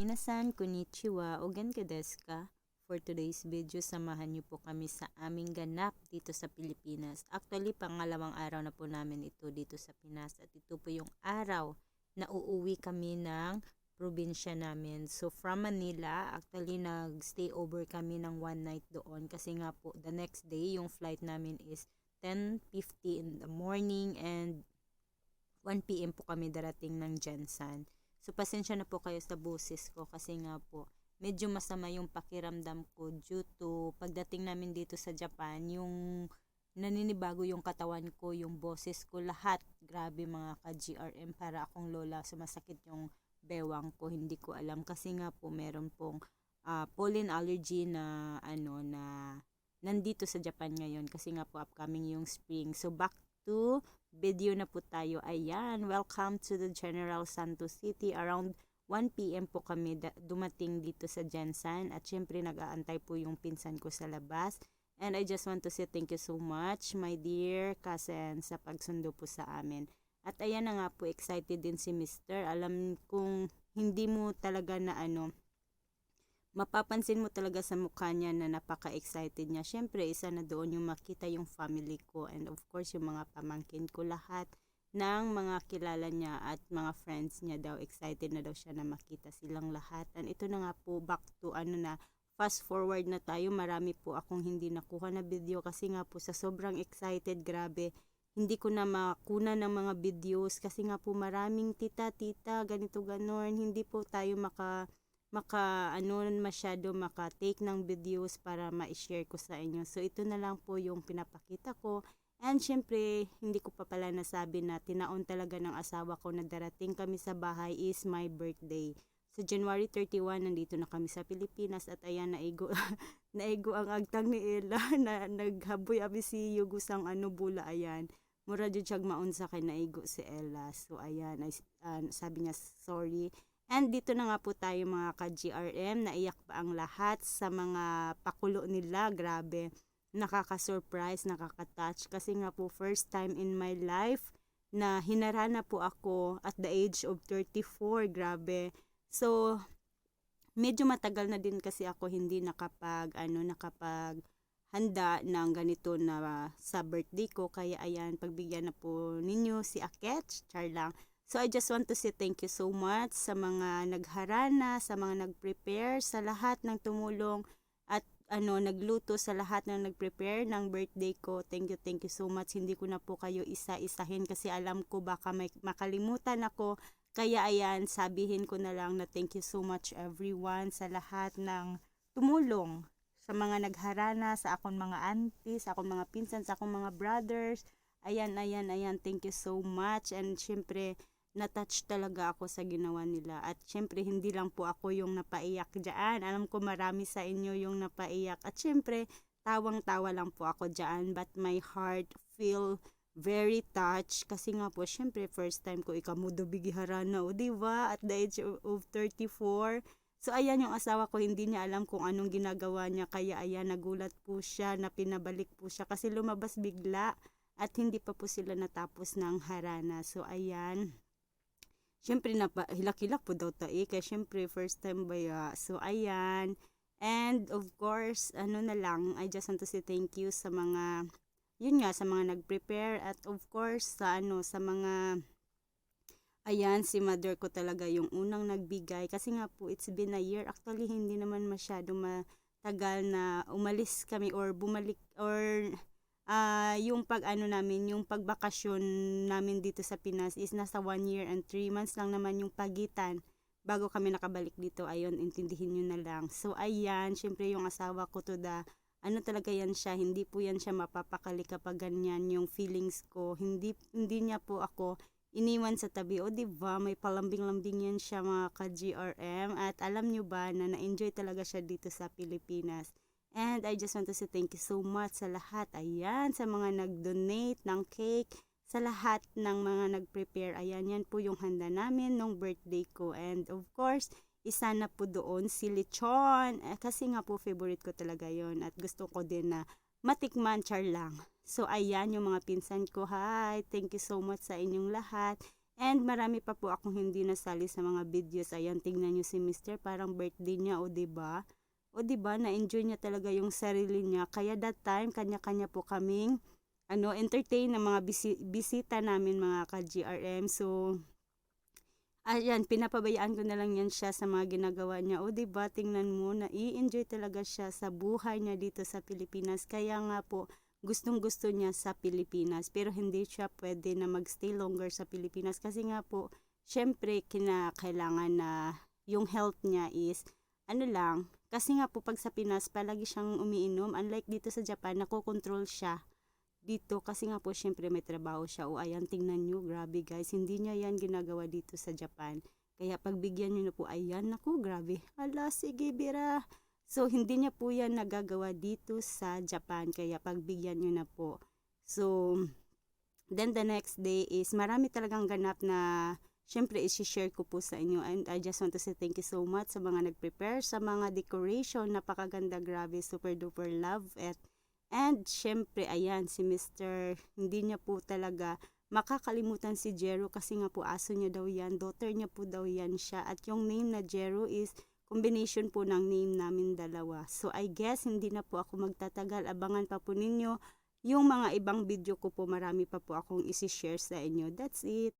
Minasan, konnichiwa, o genka desu? For today's video, samahan niyo po kami sa aming ganap dito sa Pilipinas. Actually, pangalawang araw na po namin ito dito sa Pinas. At ito po yung araw na uuwi kami ng probinsya namin. So, from Manila, actually, nag-stay over kami ng one night doon. Kasi nga po, the next day, yung flight namin is 10.50 in the morning and 1 p.m. po kami darating ng Jensan. So, pasensya na po kayo sa boses ko kasi nga po, medyo masama yung pakiramdam ko due to pagdating namin dito sa Japan, yung naninibago yung katawan ko, yung boses ko, lahat. Grabe mga ka-GRM, para akong lola, sumasakit yung bewang ko, hindi ko alam. Kasi nga po, meron pong uh, pollen allergy na, ano, na nandito sa Japan ngayon. Kasi nga po, upcoming yung spring. So, back to video na po tayo. Ayan, welcome to the General Santos City. Around 1 p.m. po kami dumating dito sa Jensen at syempre nag-aantay po yung pinsan ko sa labas. And I just want to say thank you so much my dear cousin sa pagsundo po sa amin. At ayan na nga po excited din si Mr. Alam kong hindi mo talaga na ano mapapansin mo talaga sa mukha niya na napaka-excited niya. Syempre, isa na doon yung makita yung family ko and of course yung mga pamangkin ko lahat ng mga kilala niya at mga friends niya daw excited na daw siya na makita silang lahat. And ito na nga po back to ano na fast forward na tayo. Marami po akong hindi nakuha na video kasi nga po sa sobrang excited, grabe. Hindi ko na makuna ng mga videos kasi nga po maraming tita-tita, ganito ganon. Hindi po tayo maka maka ano masyado maka-take ng videos para ma-share ko sa inyo. So ito na lang po yung pinapakita ko. And syempre, hindi ko pa pala nasabi na tinaon talaga ng asawa ko na darating kami sa bahay is my birthday. Sa January 31, nandito na kami sa Pilipinas at ayan, naigo, naigo ang agtang ni Ella na naghaboy abi si Yugusang ano bula ayan. Mura jud siya maun sa kay naigo si Ella. So ayan, ay, uh, sabi niya sorry. And dito na nga po tayo mga ka-GRM, naiyak pa ang lahat sa mga pakulo nila, grabe nakaka-surprise, nakaka-touch kasi nga po first time in my life na hinarana po ako at the age of 34, grabe. So, medyo matagal na din kasi ako hindi nakapag, ano, nakapag handa ng ganito na sa birthday ko. Kaya ayan, pagbigyan na po ninyo si Akech, char lang. So, I just want to say thank you so much sa mga nagharana, sa mga nag-prepare, sa lahat ng tumulong ano, nagluto sa lahat na nag-prepare ng birthday ko. Thank you, thank you so much. Hindi ko na po kayo isa-isahin kasi alam ko baka may makalimutan ako. Kaya ayan, sabihin ko na lang na thank you so much everyone sa lahat ng tumulong sa mga nagharana, sa akong mga aunties, sa akong mga pinsan, sa akong mga brothers. Ayan, ayan, ayan, thank you so much. And syempre, na-touch talaga ako sa ginawa nila. At syempre, hindi lang po ako yung napaiyak dyan. Alam ko marami sa inyo yung napaiyak. At syempre, tawang-tawa lang po ako dyan. But my heart feel very touched. Kasi nga po, syempre, first time ko ikamudo bigiharana. O, diba? At the age of 34. So, ayan yung asawa ko, hindi niya alam kung anong ginagawa niya. Kaya, ayan, nagulat po siya, na pinabalik po siya. Kasi lumabas bigla. At hindi pa po sila natapos ng harana. So, ayan syempre napa hilak-hilak po daw tayo kaya syempre first time ba ya so ayan. And of course ano na lang I just want to say thank you sa mga yun nga sa mga nag-prepare at of course sa ano sa mga ayan si mother ko talaga yung unang nagbigay. Kasi nga po it's been a year. Actually hindi naman masyado matagal na umalis kami or bumalik or uh, yung pag ano namin, yung pagbakasyon namin dito sa Pinas is nasa 1 year and 3 months lang naman yung pagitan bago kami nakabalik dito. Ayun, intindihin nyo na lang. So, ayan, syempre yung asawa ko to da, ano talaga yan siya, hindi po yan siya mapapakali kapag ganyan yung feelings ko. Hindi, hindi niya po ako iniwan sa tabi. O, di ba may palambing-lambing yan siya mga ka-GRM. At alam nyo ba na na-enjoy talaga siya dito sa Pilipinas. And I just want to say thank you so much sa lahat. Ayan, sa mga nag-donate ng cake, sa lahat ng mga nag-prepare. Ayan, yan po yung handa namin nung birthday ko. And of course, isa na po doon si lechon. Eh, kasi nga po favorite ko talaga yon At gusto ko din na matikman char lang. So, ayan yung mga pinsan ko. Hi, thank you so much sa inyong lahat. And marami pa po akong hindi nasali sa mga videos. Ayan, tingnan nyo si Mr. Parang birthday niya, o 'di ba? O 'di ba na-enjoy niya talaga yung sarili niya. Kaya that time, kanya-kanya po kaming ano, entertain ng mga bisi- bisita namin mga ka-GRM. So, ayan, pinapabayaan ko na lang yan siya sa mga ginagawa niya. O, 'di ba tingnan mo, na i-enjoy talaga siya sa buhay niya dito sa Pilipinas. Kaya nga po, gustong gusto niya sa Pilipinas. Pero hindi siya pwede na magstay longer sa Pilipinas. Kasi nga po, syempre, kinakailangan na yung health niya is, ano lang, kasi nga po pag sa Pinas, palagi siyang umiinom. Unlike dito sa Japan, nakokontrol siya dito. Kasi nga po syempre may trabaho siya. O ayan tingnan nyo. Grabe guys. Hindi niya yan ginagawa dito sa Japan. Kaya pagbigyan nyo na po ayan naku grabe. Ala sige bira. So hindi niya po yan nagagawa dito sa Japan. Kaya pagbigyan nyo na po. So then the next day is marami talagang ganap na syempre isi-share ko po sa inyo and I just want to say thank you so much sa mga nag-prepare sa mga decoration napakaganda grabe super duper love at And syempre, ayan, si Mr. Hindi niya po talaga makakalimutan si Jero kasi nga po aso niya daw yan. Daughter niya po daw yan siya. At yung name na Jero is combination po ng name namin dalawa. So I guess hindi na po ako magtatagal. Abangan pa po ninyo yung mga ibang video ko po. Marami pa po akong isi-share sa inyo. That's it.